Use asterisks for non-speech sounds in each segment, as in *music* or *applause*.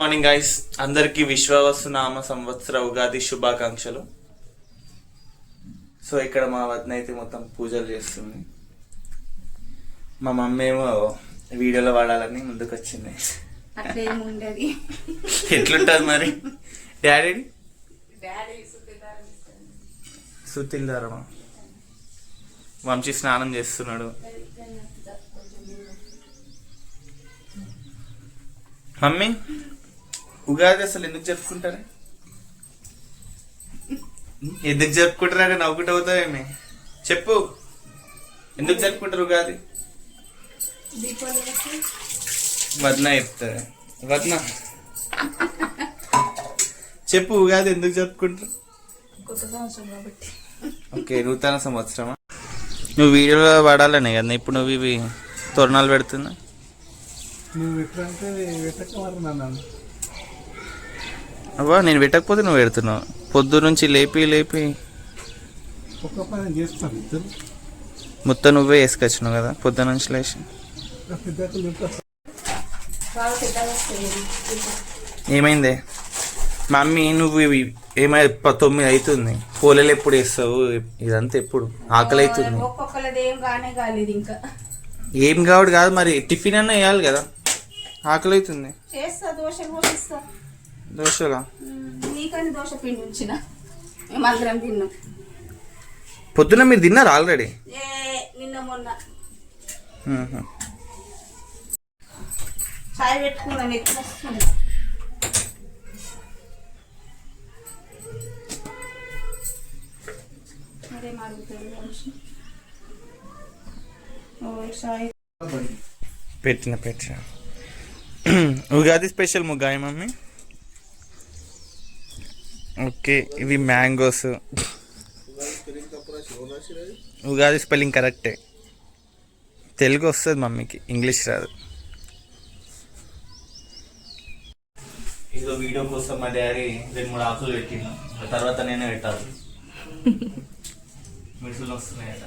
Morning guys అందరికీ విశ్వవస్తు నామ సంవత్సర ఉగాది శుభాకాంక్షలు. సో ఇక్కడ మా వదిన అయితే మొత్తం పూజలు చేస్తుంది. మా మమ్మీ ఏమో వీడియోలో వాడాలని ముందుకు వచ్చింది ఎట్లుంటుంది మరి? డాడీ డాడీ సుతిల్దారమా వంశీ స్నానం చేస్తున్నాడు. మమ్మీ? ఉగాది అసలు ఎందుకు జరుపుకుంటారు? ఎందుకు జరుపుకుంటారని నవ్వుకుంటూ అవుతావేమి చెప్పు. ఎందుకు జరుపుకుంటారు ఉగాది? వద్న చెప్తారు. వద్న. చెప్పు ఉగాది ఎందుకు జరుపుకుంటారు? కొత్త సంవత్సరం కాబట్టి. ఓకే నూతన సంవత్సరమా? నువ్వు వీడియోలో వాడాలనే కదా ఇప్పుడు నువ్వు ఇవి తోరణాలు పెడుతున్నా? నువ్వు మరి నన్ను? అవ్వా నేను పెట్టకపోతే నువ్వు పెడుతున్నావు. పొద్దు నుంచి లేపి లేపి. ఒక్క పని చేస్తాను ఇద్దరు. మొత్తం నువ్వే వేసుకొచ్చినావు కదా పొద్దు నుంచి లేచి. ఏమైంది? మమ్మీ నువ్వు ఏమై తొమ్మిది అవుతుంది పోలేలు ఎప్పుడు వేస్తావు? ఇదంతా ఎప్పుడు? ఆకలి అవుతుంది ఏం కావడు కాదు మరి టిఫిన్ అన్న వేయాలి కదా. ఆకలి అవుతుంది చేస్తా దోశ పోషిస్తా దోశగా నీకని దోశ పిండి ఉంచిన. మేమందరం తిన్నాం. పొద్దున మీరు తిన్నారు ఆల్రెడీ? నిన్న మొన్న. చాయ్ పెట్టుకున్నాను మరేం పెట్టిన పెట్టిన. ఉగాది స్పెషల్ ముగ్గాయ మమ్మీ ఓకే ఇవి మ్యాంగోస్. ఉగాది స్పెల్లింగ్ కరెక్టే. తెలుగు వస్తుంది మమ్మీకి ఇంగ్లీష్ రాదు. ఇదో వీడియో కోసం మా డాడీ రెండు మూడు ఆకులు పెట్టిన తర్వాత నేనే పెట్టాలి. *laughs* మిడుసులు వస్తున్నాయట.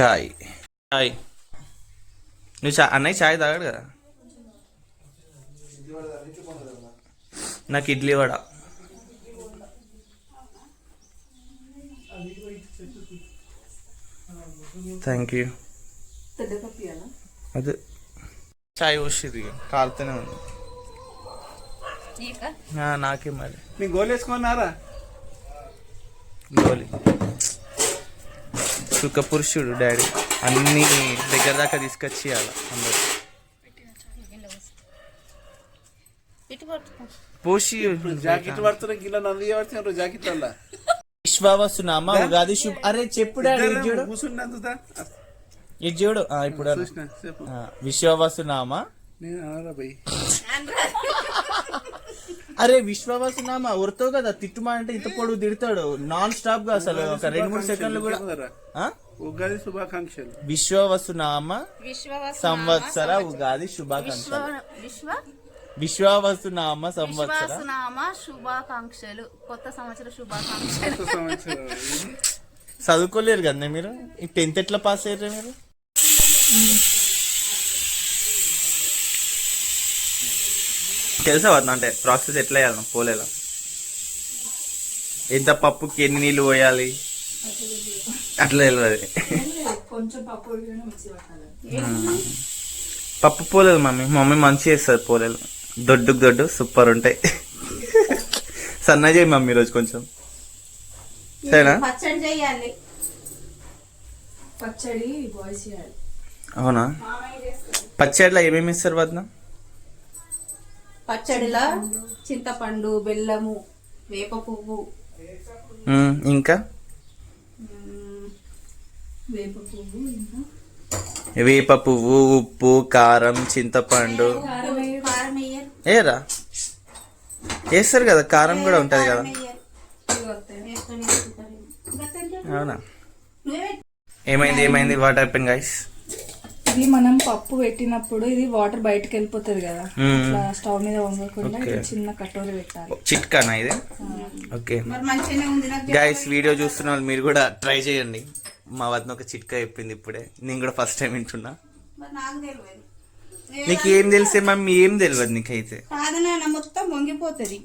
చాయ్. చాయ్. నువ్వు చా అన్నయ్య చాయ్ తాగాడు కదా? నాకు ఇడ్లీ వడ. థ్యాంక్ యూ అదే. చాయ్ వచ్చేది కాలుతూనే ఉంది. నీకా? మరి. నీ గోలు వేసుకున్నారా? గోలి. సుఖ పురుషుడు డాడీ. అన్ని దగ్గర దాకా తీసుకొచ్చి అలా అందరు ఇటు పోసి జాకెట్ పడుతున్నా గిల్ల నంది పడుతున్నారు జాకెట్ వల్ల విశ్వావసునామా ఉగాది శుభ అరే చెప్పు చూడు ఆ, ఇప్పుడు నేను అనరా భయ్ అరే విశ్వవసునామా ఉరతావు కదా తిట్టుమా అంటే ఇంత పొడుగు తిడతాడు నాన్ స్టాప్గా అసలు ఒక రెండు మూడు సెకండ్లు కూడా ఆ? ఉగాది శుభాకాంక్షలు విశ్వవసునామ విశ్వవస సంవత్సర ఉగాది శుభాకాంక్షలు విశ్వ విశ్వవసునామ సంవత్సర. విశ్వాసనామ శుభాకాంక్షలు. కొత్త సంవత్సర శుభాకాంక్షలు. చదువుకోలేరు కదా మీరు? ఈ టెన్త్ ఎట్లా పాస్ అయ్యారు మీరు? తెలుసా వద్ద అంటే ప్రాసెస్ ఎట్లా వేయాలి పోలేలా ఎంత పప్పుకి ఎన్ని నీళ్ళు పోయాలి? అట్లా తెలియదు కొంచెం పప్పు పోలేదు మమ్మీ. మమ్మీ మంచి చేస్తుంది పోలేలు దొడ్డుకు దొడ్డు సూపర్ ఉంటాయి. సన్న చేయి మమ్మీ ఈరోజు కొంచెం. సరేనా? పచ్చడి చేయాలి. పచ్చడి బాయ్స్ చేయాలి. అవునా? పచ్చడిలో ఏమేమి ఇస్తారు వద్ద పచ్చడిలా చింతపండు బెల్లము వేప పువ్వు. ఇంకా? వేప పువ్వు ఇంకా? వేప పువ్వు ఉప్పు కారం చింతపండు. ఏరా? వేస్తారు కదా కారం కూడా ఉంటది కదా. అవునా? ఏమైంది ఏమైంది? వాట్ హ్యాపెన్ గైస్ ఇది మనం పప్పు పెట్టినప్పుడు ఇది వాటర్ బయటకు వెళ్ళిపోతుంది కదా. స్టవ్ మీద వంగకుండా చిన్న కటోరి పెట్టాలి. చిట్కానా ఇది? ఓకే. గైస్ వీడియో చూస్తున్న వాళ్ళు మీరు కూడా ట్రై చేయండి. మా వద్ద ఒక చిట్కా చెప్పింది ఇప్పుడే. నేను కూడా ఫస్ట్ టైం వింటున్నా. మరి నాకు తెలియదు. నీకు ఏం తెలిసే మమ్మీ ఏం తెలియదు నీకైతే. నాన్న మొత్తం వంగిపోతుంది.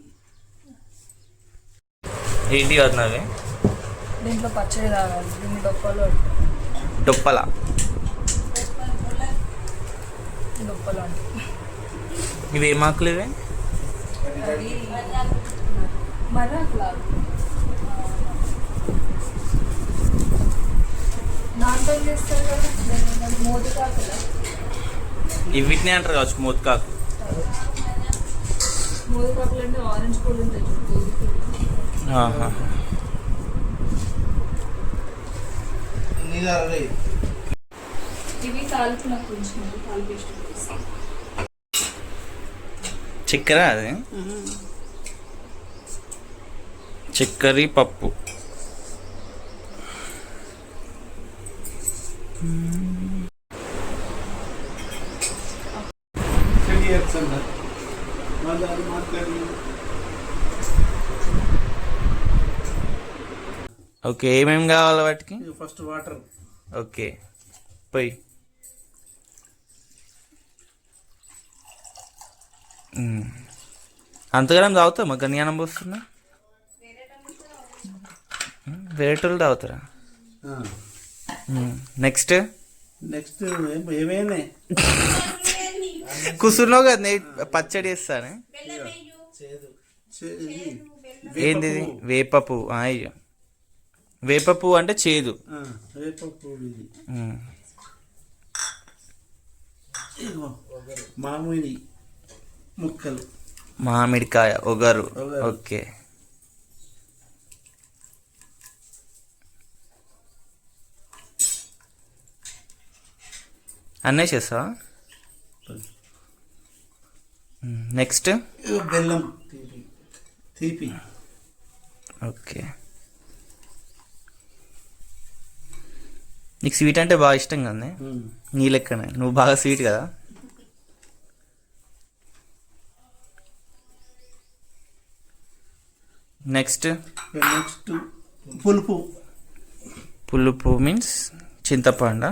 ఏంటి వదినవి దీంట్లో పచ్చడి తాగాలి దీన్ని డొప్పలు డొప్పల? డొప్పలు అంటే. ఇవేం ఆకులు ఇవి? దాంతో చేస్తారు కదా దాన్ని మోతి కాకులా ఇవి వీటిని అంటారు కావచ్చు మూతకాకు. చక్కెర అది? చక్కెర పప్పు. సెట్ చేయొచ్చు అన్న మళ్ళీ అది మాట్లాడి ఓకే ఏమేమి కావాలి వాటికి? First water. ఓకే పోయి. అంతగానం తాగుతావు? మా గన్యానం పోస్తున్నా. వేరేటోళ్ళు తాగుతారా? నెక్స్ట్? నెక్స్ట్ ఏమైనా *laughs* కుసురున్నావు కదా నే పచ్చడి వేస్తానే ఏంది ఇది? వేప పువ్వు ఆ, అయ్యో వేప పువ్వు అంటే చేదు. మామిడి ముక్కలు. మామిడికాయ ఒగరు. ఒగరు. ఓకే. అన్నీ చేస్తావా? నెక్స్ట్? బెల్లం తీపి. తీపి. ఓకే. నీకు స్వీట్ అంటే బాగా ఇష్టం కదా. నీ లెక్కనే. నువ్వు బాగా స్వీట్ కదా? నెక్స్ట్? నెక్స్ట్ పులుపు. పులుపు మీన్స్ చింతపండ?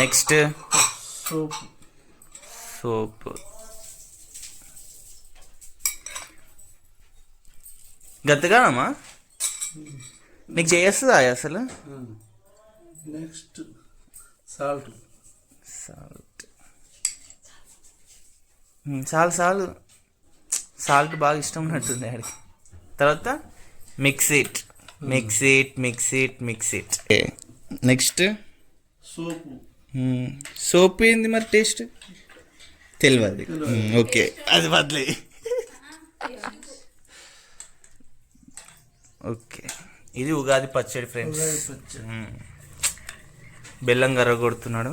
నెక్స్ట్ సోప్ సోప్ గతగానమ్మా నీకు చేస్తుందా అసలు? నెక్స్ట్ సాల్ట్ సాల్ట్ చాలు చాలు సాల్ట్ బాగా ఇష్టం ఉన్నట్టుంది ఆడికి. తర్వాత mix it mix it mix it mix it next. Soap. Soap ఏంది మరి టేస్ట్? తెలియదు ఓకే. అది వదిలే ఓకే. ఇది ఉగాది పచ్చడి ఫ్రెండ్స్. ఉగాది పచ్చడి. బెల్లం గర్ర కొడుతున్నాడు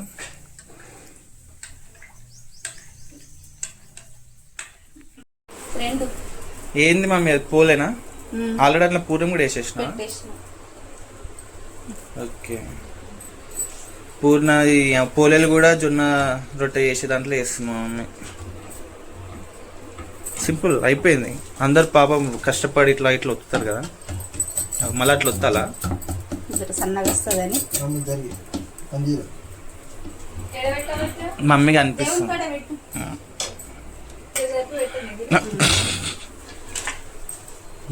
రెండు. ఏంది మమ్మీ అది పోలేనా? ఆల్రెడీ అట్లా పూరం కూడా వేసేసిన ఓకే. పూర్ణ పోలేలు కూడా జొన్న రొట్టె చేసే దాంట్లో వేస్తుంది మా మమ్మీ. సింపుల్ అయిపోయింది. అందరు పాపం కష్టపడి ఇట్లా ఇట్లా ఒత్తుతారు కదా. మళ్ళీ అట్లా జర సన్నగా వస్తుందని. మమ్మీకి అనిపిస్తుంది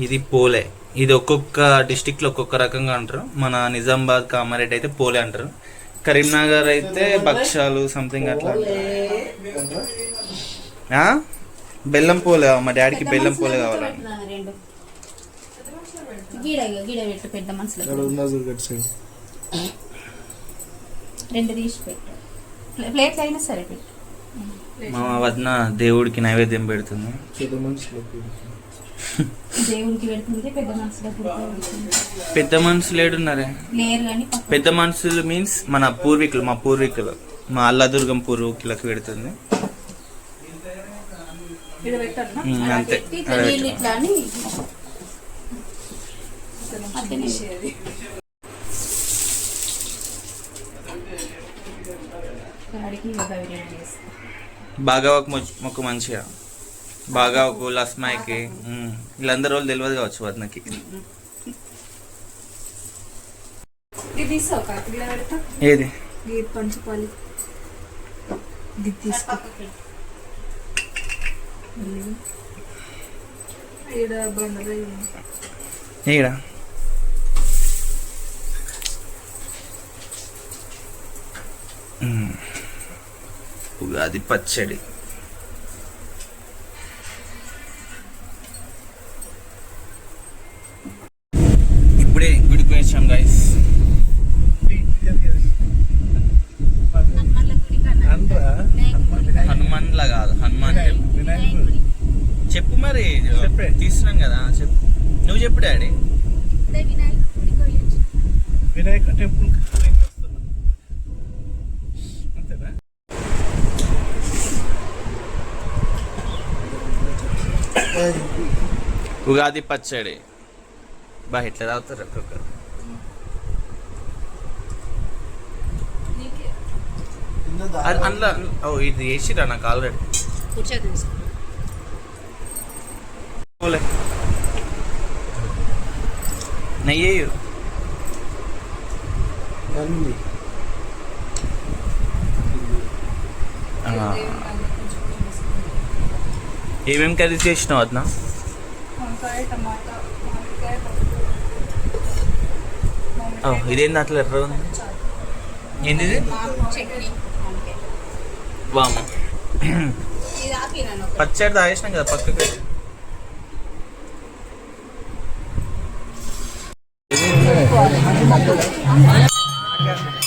ఇది పోలే. ఇది ఒక్కొక్క డిస్టిక్లో ఒక్కొక్క రకంగా అంటారు. మన నిజామాబాద్ కామారెడ్డి అయితే పోలే అంటారు. కరీంనగర్ అయితే భక్షాలు సంథింగ్ అట్లా? బెల్లం పోలే మా డాడీకి బెల్లం పోలే కూర్చో కావాలి? పెట్టు నాన్న రెండు. గీడ గీడ పెట్టు పెద్ద మనసులో రెండు తీసి పెట్టు. ప్లే- ప్లేట్లు అయినా సరే పెట్టు. మా వదిన దేవుడికి నైవేద్యం పెడుతుంది. పెద్ద మనసులో పెడుతుంది పెద్ద మనుషులు ఏడున్నారే? లేరు కానీ పక్కన పెద్ద మనుషులు మీన్స్ మన పూర్వీకులు మా పూర్వీకులు మా అల్లాదుర్గం పూర్వీకులకు పెడుతుంది. అంతే. బాగా ఒక మొక్కు మంచిగా. బాగా ఒక లస్మాయికి వీళ్ళందరూ వాళ్ళు తెలియదు కావచ్చు వదినకి ఏది? ఈడ. ఉగాది పచ్చడి. గుడికి వేసాం గైస్ అనరా హనుమాన్లా కాదు హనుమాన్ టెంపుల్. వినాయకుడు చెప్పు మరి చెప్పే. తీస్తున్నాం కదా చెప్పు నువ్వు చెప్పు డాడీ వినాయక టెంపుల్ ఉగాది పచ్చడి బా ఎట్లా తాగుతారు ఒక్కొక్కరు. అది అందులో ఓ ఇది వేసిరా నాకు ఆల్రెడీ పోలే. నెయ్యి ఏమేమి కర్రీ చేసినావు అదనా? వంకాయ టమాటా మామిడికాయ పప్పు ఓ మామిడికాయ ఇదేంది అట్లా ఎర్ర ఉంది? ఏంది ఇది చట్నీ పచ్చడి తాగేసినాం కదా పక్కకి. అందరికి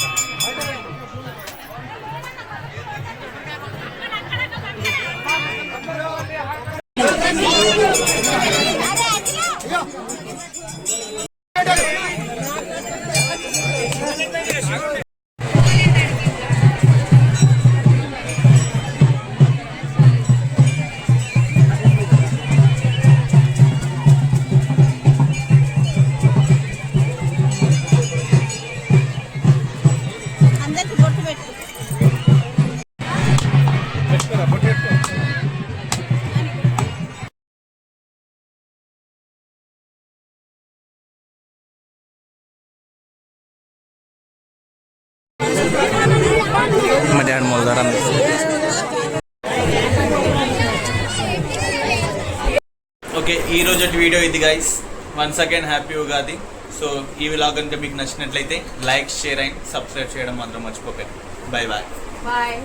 మా డాడీ మొదలరా ఓకే ఈ రోజు వీడియో ఇది guys once again happy Ugadi. So ఈ విలాగ్ కనుక మీకు నచ్చినట్లయితే లైక్ షేర్ అండ్ సబ్స్క్రైబ్ చేయడం మాత్రం మర్చిపోకండి. Bye bye bye